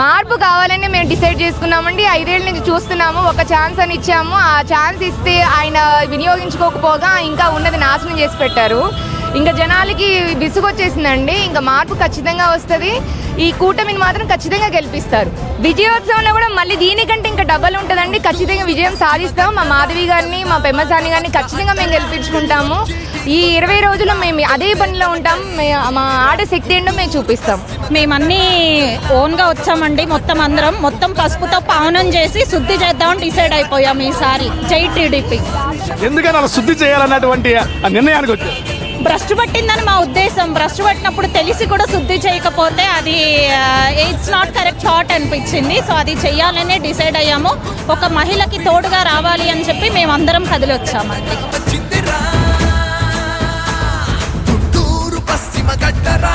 మార్పు కావాలని మేము డిసైడ్ చేసుకున్నామండి. ఐదేళ్ళ నుంచి చూస్తున్నాము. ఒక ఛాన్స్ అని ఇచ్చాము. ఆ ఛాన్స్ ఇస్తే ఆయన వినియోగించుకోకపోగా ఇంకా ఉన్నది నాశనం చేసి పెట్టారు. ఇంకా జనాలకి విసుగు వచ్చేసిందండి ఇంకా మార్పు ఖచ్చితంగా వస్తుంది. ఈ కూటమిని మాత్రం ఖచ్చితంగా గెలిపిస్తారు. విజయోత్సవంలో కూడా మళ్ళీ దీనికంటే డబల్ ఉంటుందండి. ఖచ్చితంగా విజయం సాధిస్తాం. మా మాధవి గారిని మా పెమ్మసాని గారిని ఖచ్చితంగా మేము గెలిపించుకుంటాము. ఈ ఇరవై రోజులు మేము అదే పనిలో ఉంటాం. మే- మా ఆడ శక్తి ఏంటో మేము చూపిస్తాం. మేమన్నీ ఓన్గా వచ్చామండి మొత్తం అందరం. మొత్తం పసుపుతో పావనం చేసి శుద్ధి చేద్దామని డిసైడ్ అయిపోయాం ఈసారి. జై టీడీపీ. ఎందుకని అలా శుద్ధి చేయాలన్నటువంటి నిర్ణయానికి వచ్చారు? భ్రష్ పట్టిందని మా ఉద్దేశం. భ్రష్ పట్టినప్పుడు తెలిసి కూడా శుద్ధి చేయకపోతే అది ఇట్స్ నాట్ కరెక్ట్ థాట్ అనిపించింది. సో అది చెయ్యాలనే డిసైడ్ అయ్యాము. ఒక మహిళకి తోడుగా రావాలి అని చెప్పి మేమందరం కదిలి వచ్చామండి గుంటూరు పశ్చిమ గడ్డరా